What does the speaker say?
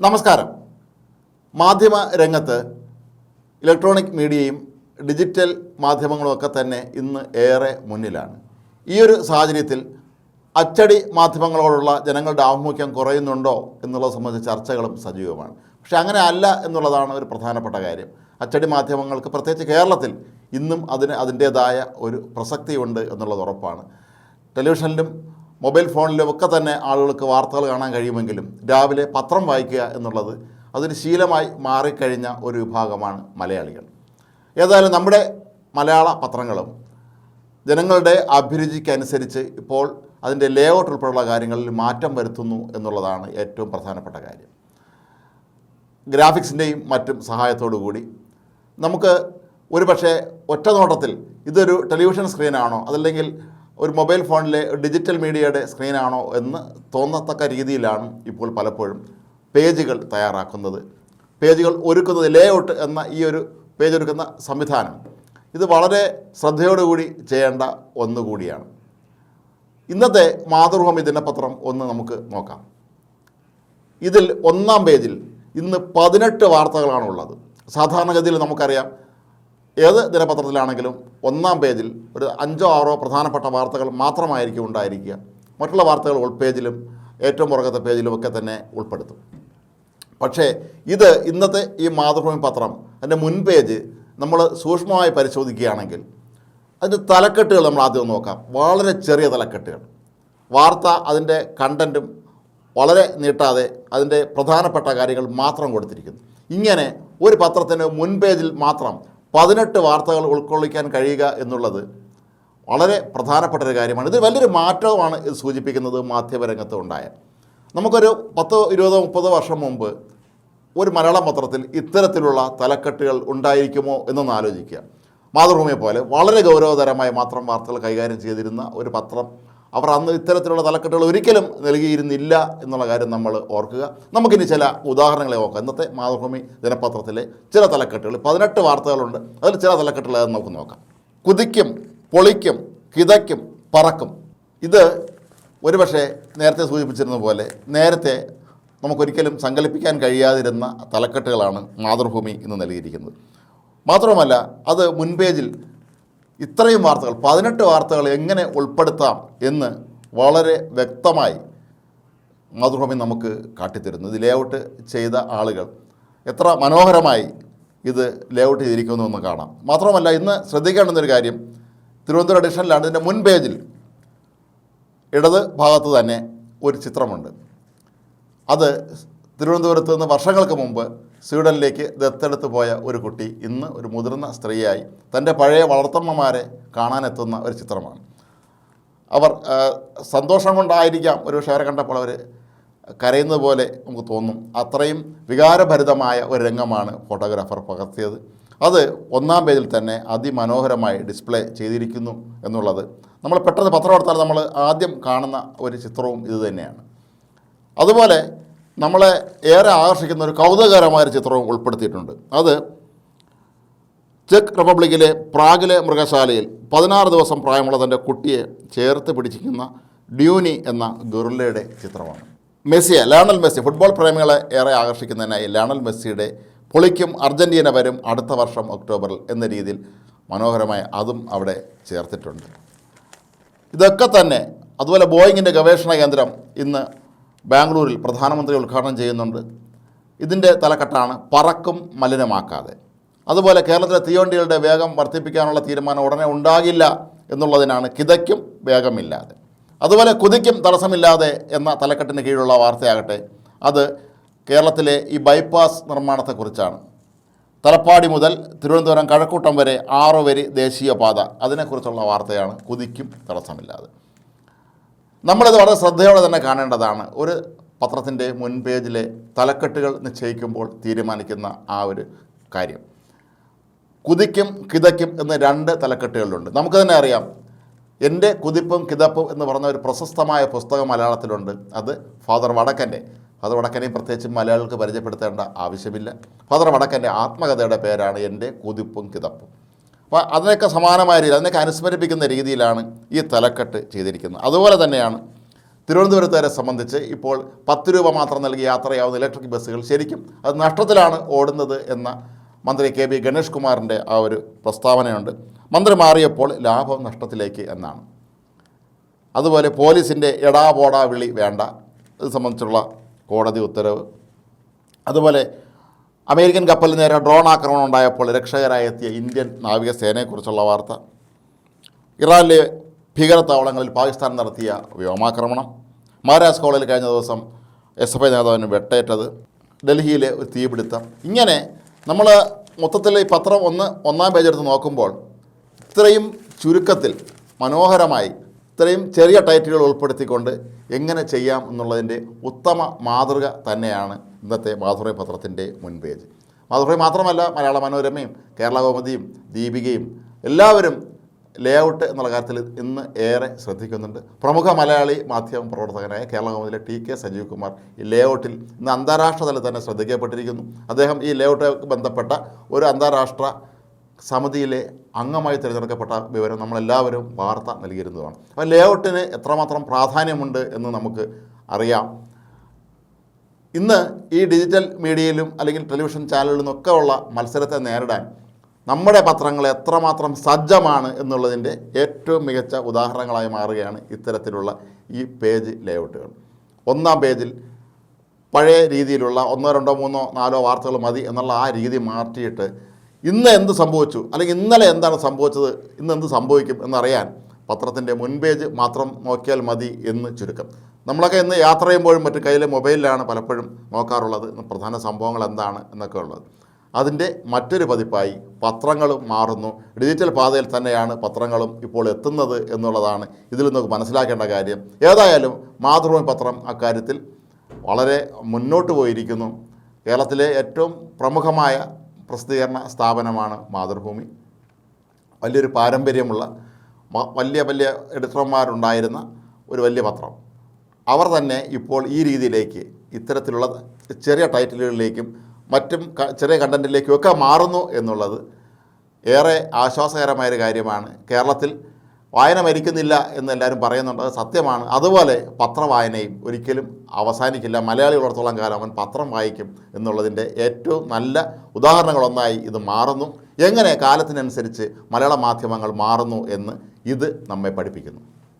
നമസ്കാരം. മാധ്യമ രംഗത്ത് ഇലക്ട്രോണിക് മീഡിയയും ഡിജിറ്റൽ മാധ്യമങ്ങളുമൊക്കെ തന്നെ ഇന്ന് ഏറെ മുന്നിലാണ്. ഈ ഒരു സാഹചര്യത്തിൽ അച്ചടി മാധ്യമങ്ങളോടുള്ള ജനങ്ങളുടെ ആഭിമുഖ്യം കുറയുന്നുണ്ടോ എന്നുള്ളത് സംബന്ധിച്ച ചർച്ചകളും സജീവമാണ്. പക്ഷേ അങ്ങനെ അല്ല എന്നുള്ളതാണ് ഒരു പ്രധാനപ്പെട്ട കാര്യം. അച്ചടി മാധ്യമങ്ങൾക്ക് പ്രത്യേകിച്ച് കേരളത്തിൽ ഇന്നും അതിന് അതിന്റേതായ ഒരു പ്രസക്തിയുണ്ട് എന്നുള്ളത് ഉറപ്പാണ്. ടെലിവിഷനിലും മൊബൈൽ ഫോണിലും ഒക്കെ തന്നെ ആളുകൾക്ക് വാർത്തകൾ കാണാൻ കഴിയുമെങ്കിലും രാവിലെ പത്രം വായിക്കുക എന്നുള്ളത് അതൊരു ശീലമായി മാറിക്കഴിഞ്ഞ ഒരു വിഭാഗമാണ് മലയാളികൾ. ഏതായാലും നമ്മുടെ മലയാള പത്രങ്ങളും ജനങ്ങളുടെ അഭിരുചിക്കനുസരിച്ച് ഇപ്പോൾ അതിന്റെ ലേഔട്ട് ഉൾപ്പെടെയുള്ള കാര്യങ്ങളിൽ മാറ്റം വരുത്തുന്നു എന്നുള്ളതാണ് ഏറ്റവും പ്രധാനപ്പെട്ട കാര്യം. ഗ്രാഫിക്സിന്റെയും മറ്റും സഹായത്തോടു കൂടി നമുക്ക് ഒരു പക്ഷേ ഒറ്റ നോട്ടത്തിൽ ഇതൊരു ടെലിവിഷൻ സ്ക്രീനാണോ അതല്ലെങ്കിൽ ഒരു മൊബൈൽ ഫോണിലെ ഡിജിറ്റൽ മീഡിയയുടെ സ്ക്രീനാണോ എന്ന് തോന്നത്തക്ക രീതിയിലാണ് ഇപ്പോൾ പലപ്പോഴും പേജുകൾ തയ്യാറാക്കുന്നത്. പേജുകൾ ഒരുക്കുന്നത് ലേഔട്ട് എന്ന ഈ ഒരു പേജ് ഒരുക്കുന്ന സംവിധാനം. ഇത് വളരെ ശ്രദ്ധയോടുകൂടി ചെയ്യേണ്ട ഒന്നുകൂടിയാണ് ഇന്നത്തെ മാതൃഭൂമി ദിനപത്രം ഒന്ന് നമുക്ക് നോക്കാം. ഇതിൽ ഒന്നാം പേജിൽ ഇന്ന് പതിനെട്ട് വാർത്തകളാണുള്ളത്. സാധാരണഗതിയിൽ നമുക്കറിയാം ഏത് ദിനപത്രത്തിലാണെങ്കിലും ഒന്നാം പേജിൽ ഒരു അഞ്ചോ ആറോ പ്രധാനപ്പെട്ട വാർത്തകൾ മാത്രമായിരിക്കും ഉണ്ടായിരിക്കുക. മറ്റുള്ള വാർത്തകൾ ഉൾപേജിലും ഏറ്റവും പുറകത്തെ പേജിലും ഒക്കെ തന്നെ ഉൾപ്പെടുത്തും. പക്ഷേ ഇത് ഇന്നത്തെ ഈ മാതൃഭൂമി പത്രം അതിന്റെ മുൻപേജ് നമ്മൾ സൂക്ഷ്മമായി പരിശോധിക്കുകയാണെങ്കിൽ അതിന്റെ തലക്കെട്ടുകൾ നമ്മൾ ആദ്യം നോക്കാം. വളരെ ചെറിയ തലക്കെട്ടുകൾ. വാർത്ത അതിന്റെ കണ്ടന്റും വളരെ നീട്ടാതെ അതിന്റെ പ്രധാനപ്പെട്ട കാര്യങ്ങൾ മാത്രം കൊടുത്തിരിക്കുന്നു. ഇങ്ങനെ ഒരു പത്രത്തിന്റെ മുൻപേജിൽ മാത്രം പതിനെട്ട് വാർത്തകൾ ഉൾക്കൊള്ളിക്കാൻ കഴിയുക എന്നുള്ളത് വളരെ പ്രധാനപ്പെട്ട ഒരു കാര്യമാണ്. ഇത് വലിയൊരു മാറ്റവുമാണ് ഇത് സൂചിപ്പിക്കുന്നത് മാധ്യമരംഗത്ത് ഉണ്ടായ. നമുക്കൊരു പത്തോ ഇരുപതോ മുപ്പതോ വർഷം മുമ്പ് ഒരു മലയാള പത്രത്തിൽ ഇത്തരത്തിലുള്ള തലക്കെട്ടുകൾ ഉണ്ടായിരിക്കുമോ എന്നൊന്ന് ആലോചിക്കുക. മാതൃഭൂമിയെ പോലെ വളരെ ഗൗരവതരമായി മാത്രം വാർത്തകൾ കൈകാര്യം ചെയ്തിരുന്ന ഒരു പത്രം അവർ അന്ന് ഇത്തരത്തിലുള്ള തലക്കെട്ടുകൾ ഒരിക്കലും നൽകിയിരുന്നില്ല എന്നുള്ള കാര്യം നമ്മൾ ഓർക്കുക. നമുക്കിനി ചില ഉദാഹരണങ്ങളെ നോക്കാം. ഇന്നത്തെ മാതൃഭൂമി ദിനപത്രത്തിലെ ചില തലക്കെട്ടുകൾ. പതിനെട്ട് വാർത്തകളുണ്ട്. അതിൽ ചില തലക്കെട്ടുകൾ നമുക്ക് നോക്കാം. കുതിക്കും പൊളിക്കും കിതയ്ക്കും പറക്കും. ഇത് ഒരുപക്ഷെ നേരത്തെ സൂചിപ്പിച്ചിരുന്ന പോലെ നേരത്തെ നമുക്കൊരിക്കലും സങ്കല്പിക്കാൻ കഴിയാതിരുന്ന തലക്കെട്ടുകളാണ് മാതൃഭൂമി ഇന്ന് നൽകിയിരിക്കുന്നത്. മാത്രവുമല്ല അത് മുൻപേജിൽ ഇത്രയും വാർത്തകൾ പതിനെട്ട് വാർത്തകൾ എങ്ങനെ ഉൾപ്പെടുത്താം എന്ന് വളരെ വ്യക്തമായി മാതൃഭൂമി നമുക്ക് കാട്ടിത്തരുന്നു. ഇത് ലേഔട്ട് ചെയ്ത ആളുകൾ എത്ര മനോഹരമായി ഇത് ലേഔട്ട് ചെയ്തിരിക്കുന്നു എന്ന് കാണാം. മാത്രമല്ല ഇന്ന് ശ്രദ്ധിക്കേണ്ടുന്നൊരു കാര്യം തിരുവനന്തപുരം എഡിഷനിലാണ് ഇതിന്റെ മുൻ പേജിൽ ഇടത് ഭാഗത്ത് തന്നെ ഒരു ചിത്രമുണ്ട്. അത് തിരുവനന്തപുരത്ത് നിന്ന് വർഷങ്ങൾക്ക് മുമ്പ് സ്വീഡനിലേക്ക് ദത്തെടുത്ത് പോയ ഒരു കുട്ടി ഇന്ന് ഒരു മുതിർന്ന സ്ത്രീയായി തന്റെ പഴയ വളർത്തമ്മമാരെ കാണാനെത്തുന്ന ഒരു ചിത്രമാണ്. അവർ സന്തോഷം കൊണ്ടായിരിക്കാം ഒരു ഷെയർ കണ്ടപ്പോൾ അവർ കരയുന്നത് പോലെ നമുക്ക് തോന്നും. അത്രയും വികാരഭരിതമായ ഒരു രംഗമാണ് ഫോട്ടോഗ്രാഫർ പകർത്തിയത്. അത് ഒന്നാം പേജിൽ തന്നെ അതിമനോഹരമായി ഡിസ്പ്ലേ ചെയ്തിരിക്കുന്നു എന്നുള്ളത്. നമ്മൾ പെട്ടെന്ന് പത്രം എടുത്താൽ നമ്മൾ ആദ്യം കാണുന്ന ഒരു ചിത്രവും ഇതുതന്നെയാണ് അതുപോലെ നമ്മളെ ഏറെ ആകർഷിക്കുന്ന ഒരു കൗതുകകരമായ ചിത്രവും ഉൾപ്പെടുത്തിയിട്ടുണ്ട്. അത് ചെക്ക് റിപ്പബ്ലിക്കിലെ പ്രാഗിലെ മൃഗശാലയിൽ പതിനാറ് ദിവസം പ്രായമുള്ള തന്റെ കുട്ടിയെ ചേർത്ത് പിടിച്ചിരിക്കുന്ന ഡ്യൂനി എന്ന ഗൊറില്ലയുടെ ചിത്രമാണ്. മെസ്സിയെ ലയണൽ മെസ്സി ഫുട്ബോൾ പ്രേമികളെ ഏറെ ആകർഷിക്കുന്നതിനായി ലയണൽ മെസ്സിയുടെ പൊളിക്കും അർജന്റീന വരും അടുത്ത വർഷം ഒക്ടോബറിൽ എന്ന രീതിയിൽ മനോഹരമായി അതും അവിടെ ചേർത്തിട്ടുണ്ട്. ഇതൊക്കെ തന്നെ അതുപോലെ ബോയിങ്ങിന്റെ ഗവേഷണ കേന്ദ്രം ഇന്ന് ബാംഗ്ലൂരിൽ പ്രധാനമന്ത്രി ഉദ്ഘാടനം ചെയ്യുന്നുണ്ട്. ഇതിന്റെ തലക്കെട്ടാണ് പറക്കും മലിനമാക്കാതെ. അതുപോലെ കേരളത്തിലെ തീവണ്ടികളുടെ വേഗം വർദ്ധിപ്പിക്കാനുള്ള തീരുമാനം ഉടനെ ഉണ്ടാകില്ല എന്നുള്ളതിനാണ് കിതയ്ക്കും വേഗമില്ലാതെ. അതുപോലെ കുതിക്കും തടസ്സമില്ലാതെ എന്ന തലക്കെട്ടിന് കീഴിലുള്ള വാർത്തയാകട്ടെ അത് കേരളത്തിലെ ഈ ബൈപ്പാസ് നിർമ്മാണത്തെക്കുറിച്ചാണ്. തലപ്പാടി മുതൽ തിരുവനന്തപുരം കഴക്കൂട്ടം വരെ ആറ് വരി ദേശീയപാത. അതിനെക്കുറിച്ചുള്ള വാർത്തയാണ് കുതിക്കും തടസ്സമില്ലാതെ. നമ്മളിത് വളരെ ശ്രദ്ധയോടെ തന്നെ കാണേണ്ടതാണ്. ഒരു പത്രത്തിന്റെ മുൻ പേജിലെ തലക്കെട്ടുകൾ നിശ്ചയിക്കുമ്പോൾ തീരുമാനിക്കുന്ന ആ ഒരു കാര്യം. കുതിക്കും കിതയ്ക്കും എന്ന് രണ്ട് തലക്കെട്ടുകളുണ്ട്. നമുക്ക് തന്നെ അറിയാം എന്റെ കുതിപ്പും കിതപ്പും എന്ന് പറഞ്ഞ ഒരു പ്രശസ്തമായ പുസ്തകം മലയാളത്തിലുണ്ട്. അത് ഫാദർ വടക്കന്റെ. ഫാദർ വടക്കനെയും പ്രത്യേകിച്ച് മലയാളികൾക്ക് പരിചയപ്പെടുത്തേണ്ട ആവശ്യമില്ല. ഫാദർ വടക്കന്റെ ആത്മകഥയുടെ പേരാണ് എന്റെ കുതിപ്പും കിതപ്പും. അപ്പോൾ അതിനൊക്കെ സമാനമായ രീതിയിൽ അതിനൊക്കെ അനുസ്മരിപ്പിക്കുന്ന രീതിയിലാണ് ഈ തലക്കെട്ട് ചെയ്തിരിക്കുന്നത്. അതുപോലെ തന്നെയാണ് തിരുവനന്തപുരത്തുകാരെ സംബന്ധിച്ച് ഇപ്പോൾ പത്ത് രൂപ മാത്രം നൽകി യാത്രയാവുന്ന ഇലക്ട്രിക് ബസ്സുകൾ ശരിക്കും അത് നഷ്ടത്തിലാണ് ഓടുന്നത് എന്ന മന്ത്രി കെ ബി ഗണേഷ് കുമാറിന്റെ ആ ഒരു പ്രസ്താവനയുണ്ട്. മന്ത്രി മാറിയപ്പോൾ ലാഭം നഷ്ടത്തിലേക്ക് എന്നാണ്. അതുപോലെ പോലീസിന്റെ എടാ പോടാ വിളി വേണ്ട ഇത് സംബന്ധിച്ചുള്ള കോടതി ഉത്തരവ്. അതുപോലെ അമേരിക്കൻ കപ്പലിന് നേരെ ഡ്രോൺ ആക്രമണം ഉണ്ടായപ്പോൾ രക്ഷകരായി എത്തിയ ഇന്ത്യൻ നാവികസേനയെക്കുറിച്ചുള്ള വാർത്ത. ഇറാനിലെ ഭീകരത്താവളങ്ങളിൽ പാകിസ്ഥാൻ നടത്തിയ വ്യോമാക്രമണം. മഹാരാജ് കോളേജിൽ കഴിഞ്ഞ ദിവസം എസ് എഫ് ഐ നേതാവിന് വെട്ടേറ്റത്. ഡൽഹിയിലെ ഒരു തീപിടുത്തം. ഇങ്ങനെ നമ്മൾ മൊത്തത്തിൽ ഈ പത്രം ഒന്ന് ഒന്നാം പേജ് എടുത്ത് നോക്കുമ്പോൾ ഇത്രയും ചുരുക്കത്തിൽ മനോഹരമായി ഇത്രയും ചെറിയ ടൈറ്റിലുകൾ ഉൾപ്പെടുത്തിക്കൊണ്ട് എങ്ങനെ ചെയ്യാം എന്നുള്ളതിന്റെ ഉത്തമ മാതൃക തന്നെയാണ് ഇന്നത്തെ മാധുരൈ പത്രത്തിന്റെ മുൻപേജ് മാധുരൈ മാത്രമല്ല മലയാള മനോരമയും കേരള കൗമുദിയും ദീപികയും എല്ലാവരും ലേഔട്ട് എന്നുള്ള കാര്യത്തിൽ ഇന്ന് ഏറെ ശ്രദ്ധിക്കുന്നുണ്ട്. പ്രമുഖ മലയാളി മാധ്യമ പ്രവർത്തകനായ കേരള കൗമുദിലെ ടി കെ സജീവ് കുമാർ ഈ ലേഔട്ടിൽ ഇന്ന് അന്താരാഷ്ട്ര തലത്തിൽ തന്നെ ശ്രദ്ധിക്കപ്പെട്ടിരിക്കുന്നു. അദ്ദേഹം ഈ ലേഔട്ടുമായി ബന്ധപ്പെട്ട ഒരു അന്താരാഷ്ട്ര സമിതിയിലെ അംഗമായി തിരഞ്ഞെടുക്കപ്പെട്ട വിവരം നമ്മളെല്ലാവരും വാർത്ത നൽകിയിരുന്നതാണ്. അപ്പോൾ ലേഔട്ടിന് എത്രമാത്രം പ്രാധാന്യമുണ്ട് എന്ന് നമുക്ക് അറിയാം. ഇന്ന് ഈ ഡിജിറ്റൽ മീഡിയയിലും അല്ലെങ്കിൽ ടെലിവിഷൻ ചാനലിലും ഒക്കെ ഉള്ള മത്സരത്തെ നേരിടാൻ നമ്മുടെ പത്രങ്ങൾ എത്രമാത്രം സജ്ജമാണ് എന്നുള്ളതിന്റെ ഏറ്റവും മികച്ച ഉദാഹരണങ്ങളായി മാറുകയാണ് ഇത്തരത്തിലുള്ള ഈ പേജ് ലേഔട്ടുകൾ. ഒന്നാം പേജിൽ പഴയ രീതിയിലുള്ള ഒന്നോ രണ്ടോ മൂന്നോ നാലോ വാർത്തകൾ മതി എന്നുള്ള ആ രീതി മാറ്റിയിട്ട് ഇന്ന് എന്ത് സംഭവിച്ചു? അല്ലെങ്കിൽ ഇന്നലെ എന്താണ് സംഭവിച്ചത്? ഇന്ന് എന്ത് സംഭവിക്കും എന്നറിയാൻ പത്രത്തിന്റെ മുൻപേജ് മാത്രം നോക്കിയാൽ മതി എന്ന് ചുരുക്കം. നമ്മളൊക്കെ ഇന്ന് യാത്ര ചെയ്യുമ്പോഴും മറ്റു കയ്യിലെ മൊബൈലിലാണ് പലപ്പോഴും നോക്കാറുള്ളത്. പ്രധാന സംഭവങ്ങൾ എന്താണ് എന്നൊക്കെ ഉള്ളത്. അതിന്റെ മറ്റൊരു പതിപ്പായി പത്രങ്ങളും മാറുന്നു. ഡിജിറ്റൽ പാതയിൽ തന്നെയാണ് പത്രങ്ങളും ഇപ്പോൾ എത്തുന്നത് എന്നുള്ളതാണ് ഇതിൽ നിന്നൊക്കെ മനസ്സിലാക്കേണ്ട കാര്യം. ഏതായാലും മാതൃഭൂമി പത്രം അക്കാര്യത്തിൽ വളരെ മുന്നോട്ട് പോയിരിക്കുന്നു. കേരളത്തിലെ ഏറ്റവും പ്രമുഖമായ പ്രസിദ്ധീകരണ സ്ഥാപനമാണ് മാതൃഭൂമി. വലിയൊരു പാരമ്പര്യമുള്ള വലിയ വലിയ എഡിറ്റർമാരുണ്ടായിരുന്ന ഒരു വലിയ പത്രം. അവർ തന്നെ ഇപ്പോൾ ഈ രീതിയിലേക്ക് ഇത്തരത്തിലുള്ള ചെറിയ ടൈറ്റിലുകളിലേക്കും മറ്റും ചെറിയ കണ്ടന്റിലേക്കും ഒക്കെ മാറുന്നു എന്നുള്ളത് ഏറെ ആശ്വാസകരമായൊരു കാര്യമാണ്. കേരളത്തിൽ വായന മരിക്കുന്നില്ല എന്ന് എല്ലാവരും പറയുന്നുണ്ട്. അത് സത്യമാണ്. അതുപോലെ പത്രവായനയും ഒരിക്കലും അവസാനിക്കില്ല. മലയാളികളോടത്തോളം കാലം അവൻ പത്രം വായിക്കും എന്നുള്ളതിന്റെ ഏറ്റവും നല്ല ഉദാഹരണങ്ങളൊന്നായി ഇത് മാറുന്നു. എങ്ങനെ കാലത്തിനനുസരിച്ച് മലയാള മാധ്യമങ്ങൾ മാറുന്നു എന്ന് ഇത് നമ്മെ പഠിപ്പിക്കുന്നു.